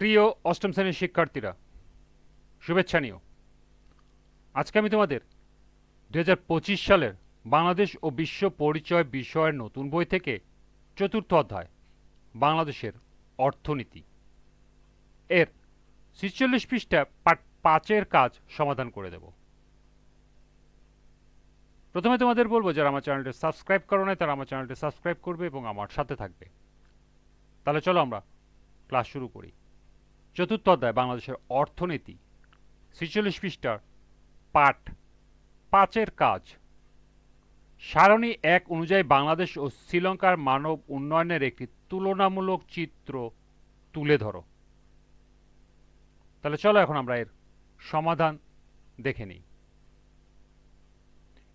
প্রিয় অষ্টম শ্রেণির শিক্ষার্থীরা, শুভেচ্ছা নিও। আজকে আমি তোমাদের দু হাজার পঁচিশ সালের বাংলাদেশ ও বিশ্ব পরিচয় বিষয়ের নতুন বই থেকে চতুর্থ অধ্যায়, বাংলাদেশের অর্থনীতি। এর ছিচল্লিশ পৃষ্ঠা পাঠ পাঁচের কাজ সমাধান করে দেব। প্রথমে তোমাদের বলব, যারা আমার চ্যানেলটি সাবস্ক্রাইব করো নাই, তারা আমার চ্যানেলটি সাবস্ক্রাইব করবে এবং আমার সাথে থাকবে। তাহলে চলো আমরা ক্লাস শুরু করি। চতুর্থ অধ্যায় বাংলাদেশের অর্থনীতি। ছিচল্লিশ পৃষ্ঠার পাঠ। পাঁচের কাজ। সারণী এক অনুযায়ী বাংলাদেশ ও শ্রীলঙ্কার মানব উন্নয়নের একটি তুলনামূলক চিত্র তুলে ধরো। তাহলে চলো এখন আমরা এর সমাধান দেখে নিই।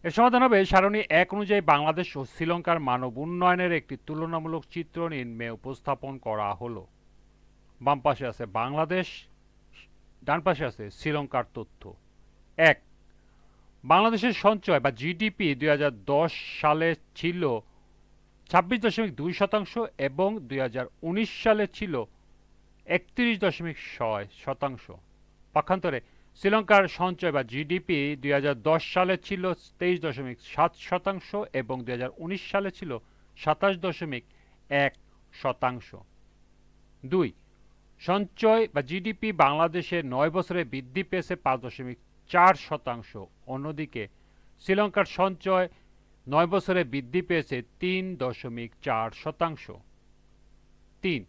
এর সমাধান হবে, সারণী এক অনুযায়ী বাংলাদেশ ও শ্রীলঙ্কার মানব উন্নয়নের একটি তুলনামূলক চিত্র নিম্নে উপস্থাপন করা হলো। বাম পাশে আছে বাংলাদেশ, ডান পাশে আছে শ্রীলঙ্কার তথ্য। এক, বাংলাদেশের সঞ্চয় বা জিডিপি দুই হাজার দশ সালে ছিল ছাব্বিশ দশমিক দুই শতাংশ এবং দুই হাজার উনিশ সালে ছিল একত্রিশ দশমিক ছয় শতাংশ। পক্ষান্তরে শ্রীলঙ্কার সঞ্চয় বা জিডিপি দুই হাজার দশ সালে ছিল তেইশ দশমিক সাত শতাংশ এবং দুই হাজার উনিশ সালে ছিল সাতাশ দশমিক এক শতাংশ। দুই সঞ্চয় বা জিডিপি বাংলাদেশে নয় বছরে বৃদ্ধি পেয়েছে পাঁচ দশমিক চার শতাংশ। অন্যদিকে, শ্রীলঙ্কার সঞ্চয় নয় বছরে বৃদ্ধি পেয়েছে তিন দশমিক চার শতাংশ। তিন,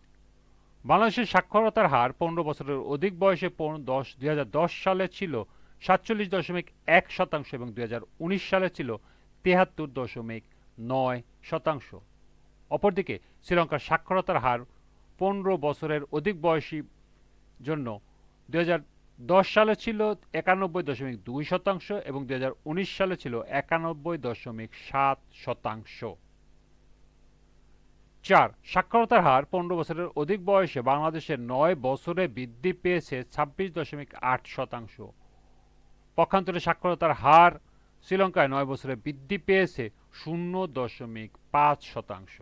বাংলাদেশের সাক্ষরতার হার পনেরো বছরের অধিক বয়সে দশ, দুই হাজার দশ সালে ছিল সাতচল্লিশ দশমিক এক শতাংশ এবং দুই হাজার উনিশ সালে ছিল তেহাত্তর দশমিক নয় শতাংশ। অপরদিকে, শ্রীলঙ্কার সাক্ষরতার হার পনেরো বছরের অধিক বয়সী জন্য দুই হাজার দশ সালে ছিল একানব্বই দশমিক দুই শতাংশ এবং দুই হাজার উনিশ সালে ছিল একানব্বই দশমিক সাত শতাংশ। চার, সাক্ষরতার হার পনেরো বছরের অধিক বয়সে বাংলাদেশের নয় বছরে বৃদ্ধি পেয়েছে ছাব্বিশ দশমিক আট শতাংশ। পক্ষান্তরে সাক্ষরতার হার শ্রীলঙ্কায় নয় বছরে বৃদ্ধি পেয়েছে শূন্য দশমিক পাঁচ শতাংশ।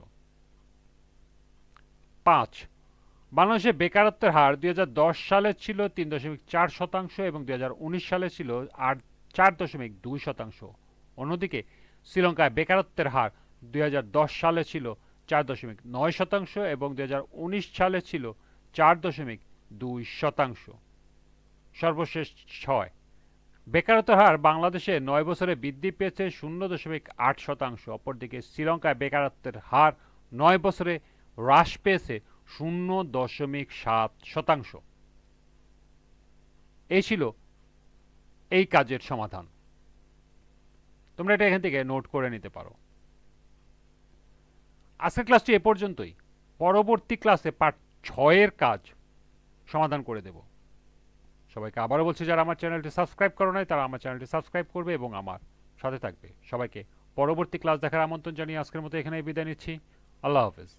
পাঁচ বাংলাদেশে বেকারত্বের হার দুই হাজার দশ সালে ছিল তিন দশমিক চার শতাংশ এবং দুই হাজার উনিশ সালে ছিল আট চার দশমিক দুই শতাংশ। অন্যদিকে, শ্রীলঙ্কায় বেকারত্বের হার দুই হাজার দশ সালে ছিল চার দশমিক নয় শতাংশ এবং দুই হাজার উনিশ সালে ছিল চার দশমিক দুই শতাংশ। সর্বশেষ ছয়। বেকারত্বের হার বাংলাদেশে নয় বছরে বৃদ্ধি পেয়েছে শূন্য দশমিক আট শতাংশ। অপরদিকে, শ্রীলঙ্কায় বেকারত্বের হার নয় বছরে হ্রাস পেয়েছে শূন্য দশমিক সাত শতাংশ। এই ছিল এই কাজের সমাধান। তোমরা এটা এখান থেকে নোট করে নিতে পারো। আজকের ক্লাসটি এ পর্যন্তই। পরবর্তী ক্লাসে পার্ট ছয়ের কাজ সমাধান করে দেব। সবাইকে আবারও বলছি, যারা আমার চ্যানেলটি সাবস্ক্রাইব করো নাই, তারা আমার চ্যানেলটি সাবস্ক্রাইব করবে এবং আমার সাথে থাকবে। সবাইকে পরবর্তী ক্লাস দেখার আমন্ত্রণ জানিয়ে আজকের মতো এখানে বিদায় নিচ্ছি। আল্লাহ হাফেজ।